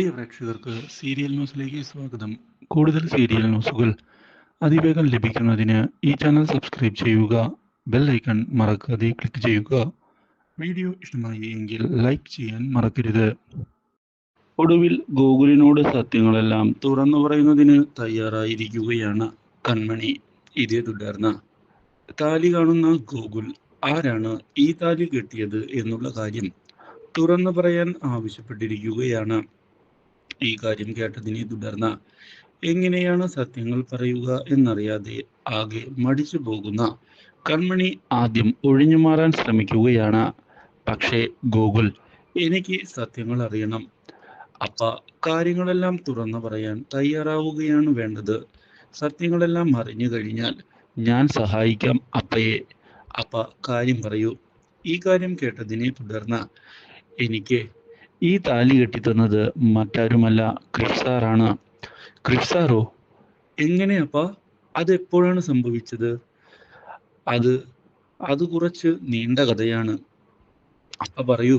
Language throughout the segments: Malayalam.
പ്രിയ പ്രേക്ഷകർക്ക് സീരിയൽ ന്യൂസിലേക്ക് സ്വാഗതം. കൂടുതൽ സീരിയൽ ന്യൂസുകൾ അതിവേഗം ലഭിക്കുന്നതിന് ഈ ചാനൽ സബ്സ്ക്രൈബ് ചെയ്യുക ബെൽ ഐക്കൺ മറക്കാതെ ക്ലിക്ക് ചെയ്യുക. വീഡിയോ ഇഷ്ടമായി എങ്കിൽ ലൈക്ക് ചെയ്യാൻ മറക്കരുത്. ഒടുവിൽ ഗൂഗിളിനോട് സത്യങ്ങളെല്ലാം തുറന്നു പറയുന്നതിന് തയ്യാറായിരിക്കുകയാണ് കൺമണി. ഇതേ തുടർന്ന് താലി കാണുന്ന ഗൂഗിൾ ആരാണ് ഈ താലി കെട്ടിയത് എന്നുള്ള കാര്യം തുറന്നു പറയാൻ ആവശ്യപ്പെട്ടിരിക്കുകയാണ്. ഈ കാര്യം കേട്ടതിനെ തുടർന്ന് എങ്ങനെയാണ് സത്യങ്ങൾ പറയുക എന്നറിയാതെ ആകെ മടിച്ചു പോകുന്ന കൺമണി ആദ്യം ഒഴിഞ്ഞു മാറാൻ ശ്രമിക്കുകയാണ്. പക്ഷേ ഗൂഗിൾ എനിക്ക് സത്യങ്ങൾ അറിയണം. അപ്പ കാര്യങ്ങളെല്ലാം തുറന്നു പറയാൻ തയ്യാറാവുകയാണ് വേണ്ടത്. സത്യങ്ങളെല്ലാം അറിഞ്ഞു കഴിഞ്ഞാൽ ഞാൻ സഹായിക്കാം അപ്പയെ. അപ്പ കാര്യം പറയൂ. ഈ കാര്യം കേട്ടതിനെ തുടർന്ന് എനിക്ക് ഈ താലി കെട്ടിത്തന്നത് മറ്റാരുമല്ല ക്രിപ്സാറാണ് ക്രിപ്സാറോ എങ്ങനെയപ്പാ? അത് എപ്പോഴാണ് സംഭവിച്ചത്? അത് അത് കുറച്ച് നീണ്ട കഥയാണ്. അപ്പ പറയൂ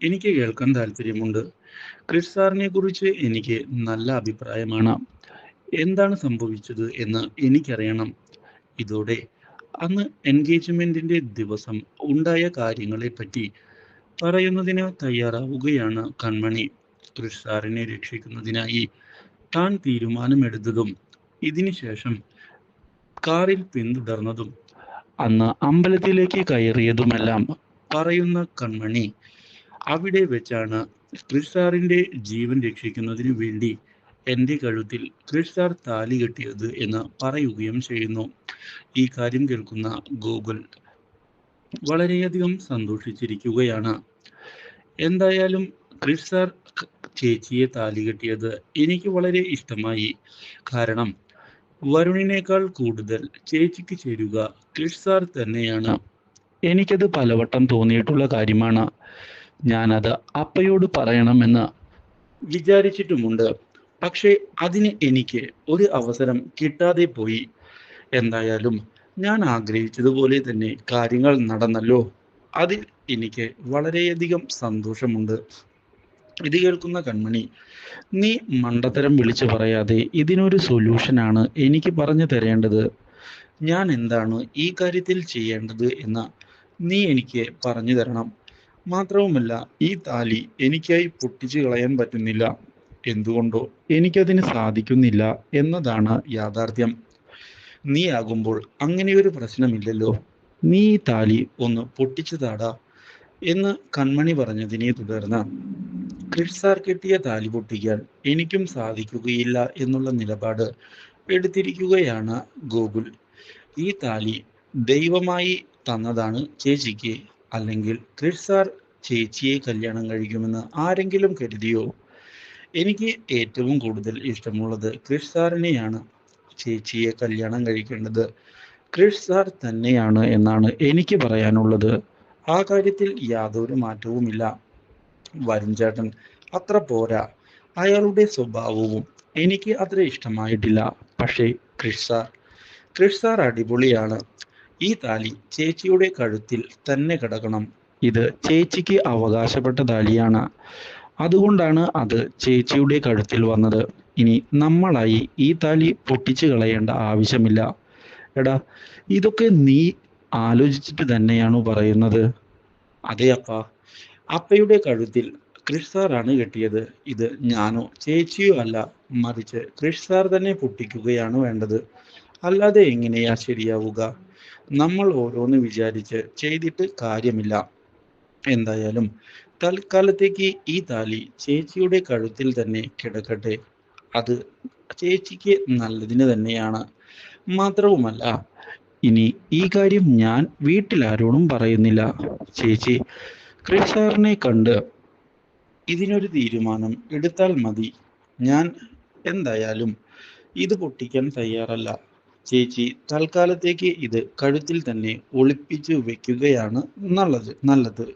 എനിക്ക് കേൾക്കാൻ താല്പര്യമുണ്ട്. ക്രിപ്സാറിനെ കുറിച്ച് എനിക്ക് നല്ല അഭിപ്രായമാണ്. എന്താണ് സംഭവിച്ചത് എന്ന് എനിക്കറിയണം. ഇതോടെ അന്ന് എൻഗേജ്മെന്റിന്റെ ദിവസം ഉണ്ടായ കാര്യങ്ങളെ പറ്റി പറയുന്നതിന് തയ്യാറാവുകയാണ് കൺമണി. തുഷാറിനെ രക്ഷിക്കുന്നതിനായി താൻ തീരുമാനമെടുത്തതും ഇതിനുശേഷം കാറിൽ പിന്തുടർന്നതും അന്ന് അമ്പലത്തിലേക്ക് കയറിയതുമെല്ലാം പറയുന്ന കൺമണി. അവിടെ വെച്ചാണ് തുഷാറിന്റെ ജീവൻ രക്ഷിക്കുന്നതിന് വേണ്ടി എന്റെ കഴുത്തിൽ തുഷാർ താലി കെട്ടിയത് എന്ന് പറയുകയും ചെയ്യുന്നു. ഈ കാര്യം കേൾക്കുന്ന ഗൂഗിൾ വളരെയധികം സന്തോഷിച്ചിരിക്കുകയാണ്. എന്തായാലും ക്രിസ് സാർ ചേച്ചിയെ താലി കെട്ടിയത് എനിക്ക് വളരെ ഇഷ്ടമായി. കാരണം വരുണിനേക്കാൾ കൂടുതൽ ചേച്ചിക്ക് ചേരുക ക്രിസ് സാർ തന്നെയാണ്. എനിക്കത് പലവട്ടം തോന്നിയിട്ടുള്ള കാര്യമാണ്. ഞാനത് അപ്പയോട് പറയണമെന്ന് വിചാരിച്ചിട്ടുമുണ്ട്. പക്ഷേ അതിന് എനിക്ക് ഒരു അവസരം കിട്ടാതെ പോയി. എന്തായാലും ഞാൻ ആഗ്രഹിച്ചതുപോലെ തന്നെ കാര്യങ്ങൾ നടന്നല്ലോ. അതിൽ എനിക്ക് വളരെയധികം സന്തോഷമുണ്ട്. ഇത് കേൾക്കുന്ന കൺമണി നീ മണ്ടത്തരം വിളിച്ചു പറയാതെ ഇതിനൊരു സൊല്യൂഷനാണ് എനിക്ക് പറഞ്ഞു തരേണ്ടത്. ഞാൻ എന്താണ് ഈ കാര്യത്തിൽ ചെയ്യേണ്ടത് എന്ന് നീ എനിക്ക് പറഞ്ഞു തരണം. മാത്രവുമല്ല ഈ താലി എനിക്കായി പൊട്ടിച്ചു കളയാൻ പറ്റുന്നില്ല. എന്തുകൊണ്ടോ എനിക്കതിന് സാധിക്കുന്നില്ല എന്നതാണ് യാഥാർത്ഥ്യം. നീ ആകുമ്പോൾ അങ്ങനെയൊരു പ്രശ്നമില്ലല്ലോ. നീ ഈ താലി ഒന്ന് പൊട്ടിച്ചു താടാ. എന്ന് കൺമണി പറഞ്ഞതിനെ തുടർന്ന് ക്രിഡ്സാർ കെട്ടിയ താലി പൊട്ടിക്കാൻ എനിക്കും സാധിക്കുകയില്ല എന്നുള്ള നിലപാട് എടുത്തിരിക്കുകയാണ് ഗോകുൽ. ഈ താലി ദൈവമായി തന്നതാണ് ചേച്ചിക്ക്. അല്ലെങ്കിൽ ക്രിഡ്സാർ ചേച്ചിയെ കല്യാണം കഴിക്കുമെന്ന് ആരെങ്കിലും കരുതിയോ? എനിക്ക് ഏറ്റവും കൂടുതൽ ഇഷ്ടമുള്ളത് ക്രിഷ് സാറിനെയാണ്. ചേച്ചിയെ കല്യാണം കഴിക്കേണ്ടത് ക്രിഷ് സാർ തന്നെയാണ് എന്നാണ് എനിക്ക് പറയാനുള്ളത്. ആ കാര്യത്തിൽ യാതൊരു മാറ്റവുമില്ല. വരുൺ ചേട്ടൻ അത്ര പോരാ. അയാളുടെ സ്വഭാവവും എനിക്ക് അത്ര ഇഷ്ടമായിട്ടില്ല. പക്ഷേ ക്രിഷ് സാർ ക്രിഷ് അടിപൊളിയാണ്. ഈ താലി ചേച്ചിയുടെ കഴുത്തിൽ തന്നെ കിടക്കണം. ഇത് ചേച്ചിക്ക് അവകാശപ്പെട്ട താലിയാണ്. അതുകൊണ്ടാണ് അത് ചേച്ചിയുടെ കഴുത്തിൽ വന്നത്. ഇനി നമ്മളായി ഈ താലി പൊട്ടിച്ചു കളയേണ്ട ആവശ്യമില്ല. എടാ ഇതൊക്കെ നീ ആലോചിച്ചിട്ട് തന്നെയാണോ പറയുന്നത്? അതെ അപ്പ. അപ്പയുടെ കഴുത്തിൽ ക്രിഷ് സാറാണ് കെട്ടിയത്. ഇത് ഞാനോ ചേച്ചിയോ അല്ല മറിച്ച് ക്രിഷ് തന്നെ പൊട്ടിക്കുകയാണ് വേണ്ടത്. അല്ലാതെ എങ്ങനെയാ ശരിയാവുക? നമ്മൾ ഓരോന്ന് വിചാരിച്ച് ചെയ്തിട്ട് കാര്യമില്ല. എന്തായാലും തൽക്കാലത്തേക്ക് ഈ താലി ചേച്ചിയുടെ കഴുത്തിൽ തന്നെ കിടക്കട്ടെ. അത് ചേച്ചിക്ക് നല്ലതിന് തന്നെയാണ്. മാത്രവുമല്ല ഇനി ഈ കാര്യം ഞാൻ വീട്ടിലാരോടും പറയുന്നില്ല. ചേച്ചി ക്രിസ് സാറിനെ കണ്ട് ഇതിനൊരു തീരുമാനം എടുത്താൽ മതി. ഞാൻ എന്തായാലും ഇത് പൊട്ടിക്കാൻ തയ്യാറല്ല. ചേച്ചി തൽക്കാലത്തേക്ക് ഇത് കഴുത്തിൽ തന്നെ ഒളിപ്പിച്ചു വെക്കുകയാണ് നല്ലത് നല്ലത്.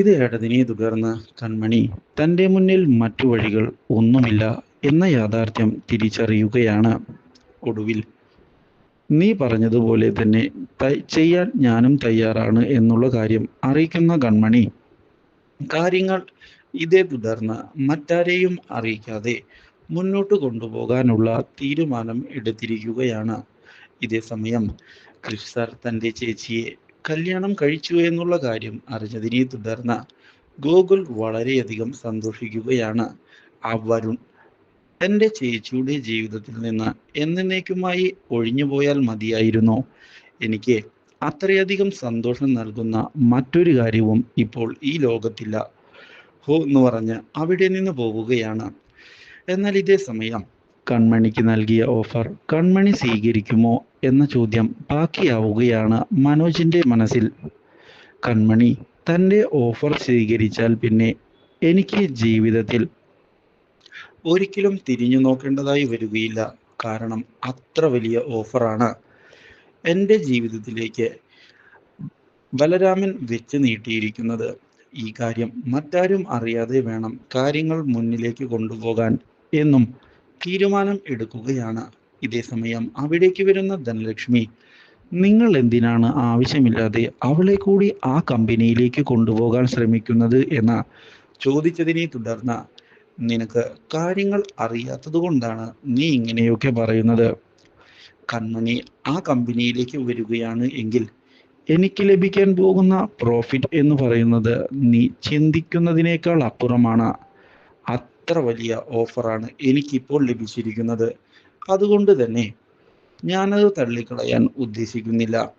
ഇത് കേട്ടതിനെ തുടർന്ന് കൺമണി തന്റെ മുന്നിൽ മറ്റു വഴികൾ ഒന്നുമില്ല എന്ന യാഥാർത്ഥ്യം തിരിച്ചറിയുകയാണ്. ഒടുവിൽ നീ പറഞ്ഞതുപോലെ തന്നെ ചെയ്യാൻ ഞാനും തയ്യാറാണ് എന്നുള്ള കാര്യം അറിയിക്കുന്ന കൺമണി. കാര്യങ്ങൾ ഇതേ തുടർന്ന് മറ്റാരെയും അറിയിക്കാതെ മുന്നോട്ട് കൊണ്ടുപോകാനുള്ള തീരുമാനം എടുത്തിരിക്കുകയാണ്. ഇതേ സമയം ക്രിഷ് സാർ തന്റെ ചേച്ചിയെ കല്യാണം കഴിച്ചു എന്നുള്ള കാര്യം അറിഞ്ഞതിനെ തുടർന്ന് ഗോകുൽ വളരെയധികം സന്തോഷിക്കുകയാണ്. ആ വരുൺ എന്റെ ചേച്ചിയുടെ ജീവിതത്തിൽ നിന്ന് എന്നേക്കുമായി ഒഴിഞ്ഞുപോയാൽ മതിയായിരുന്നു. എനിക്ക് അത്രയധികം സന്തോഷം നൽകുന്ന മറ്റൊരു കാര്യവും ഇപ്പോൾ ഈ ലോകത്തില്ല. ഹോ എന്ന് പറഞ്ഞ് അവിടെ നിന്ന് പോവുകയാണ്. എന്നാൽ ഇതേ സമയം കൺമണിക്ക് നൽകിയ ഓഫർ കൺമണി സ്വീകരിക്കുമോ എന്ന ചോദ്യം ബാക്കിയാവുകയാണ് മനോജിന്റെ മനസ്സിൽ. കൺമണി തന്റെ ഓഫർ സ്വീകരിച്ചാൽ പിന്നെ എനിക്ക് ജീവിതത്തിൽ ഒരിക്കലും തിരിഞ്ഞു നോക്കേണ്ടതായി വരികയില്ല. കാരണം അത്ര വലിയ ഓഫറാണ് എന്റെ ജീവിതത്തിലേക്ക് ബലരാമൻ വെച്ച് നീട്ടിയിരിക്കുന്നത്. ഈ കാര്യം മറ്റാരും അറിയാതെ വേണം കാര്യങ്ങൾ മുന്നിലേക്ക് കൊണ്ടുപോകാൻ എന്നും തീരുമാനം എടുക്കുകയാണ്. ഇതേസമയം അവിടേക്ക് വരുന്ന ധനലക്ഷ്മി നിങ്ങൾ എന്തിനാണ് ആവശ്യമില്ലാതെ അവളെ കൂടി ആ കമ്പനിയിലേക്ക് കൊണ്ടുപോകാൻ ശ്രമിക്കുന്നത്? എന്ന ചോദിച്ചതിനെ തുടർന്ന് നിനക്ക് കാര്യങ്ങൾ അറിയാത്തത് കൊണ്ടാണ് നീ ഇങ്ങനെയൊക്കെ പറയുന്നത്. കൺമണി ആ കമ്പനിയിലേക്ക് വരികയാണ് എങ്കിൽ എനിക്ക് ലഭിക്കാൻ പോകുന്ന പ്രോഫിറ്റ് എന്ന് പറയുന്നത് നീ ചിന്തിക്കുന്നതിനേക്കാൾ അപ്പുറമാണ്. അത്ര വലിയ ഓഫറാണ് എനിക്കിപ്പോൾ ലഭിച്ചിരിക്കുന്നത്. അതുകൊണ്ട് തന്നെ ഞാനത് തള്ളിക്കളയാൻ ഉദ്ദേശിക്കുന്നില്ല.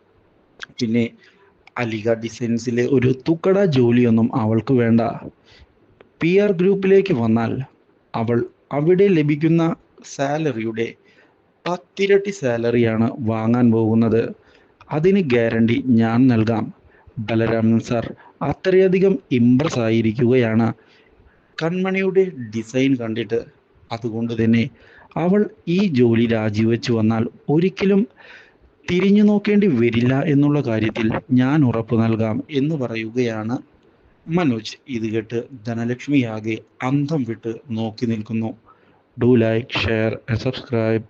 പിന്നെ അലിഗ ഡിസൈൻസിലെ ഒരു തുക്കട ജോലിയൊന്നും അവൾക്ക് വേണ്ട. പി ആർ ഗ്രൂപ്പിലേക്ക് വന്നാൽ അവൾ അവിടെ ലഭിക്കുന്ന സാലറിയുടെ പത്തിരട്ടി സാലറിയാണ് വാങ്ങാൻ പോകുന്നത്. അതിന് ഗ്യാരണ്ടി ഞാൻ നൽകാം. ബലരാമൻ സാർ അത്രയധികം ഇംപ്രസ് ആയിരിക്കുകയാണ്. കൺമണിയുടെ ഡിസൈൻ കണ്ടിട്ട് അതുകൊണ്ട് തന്നെ അവൾ ഈ ജോലി രാജിവെച്ചു വന്നാൽ ഒരിക്കലും തിരിഞ്ഞു നോക്കേണ്ടി വരില്ല എന്നുള്ള കാര്യത്തിൽ ഞാൻ ഉറപ്പു നൽകാം എന്ന് പറയുകയാണ് മനോജ് ഇത് കേട്ട് ധനലക്ഷ്മിയാകെ അന്തം വിട്ട് നോക്കി നിൽക്കുന്നു. Do like share and subscribe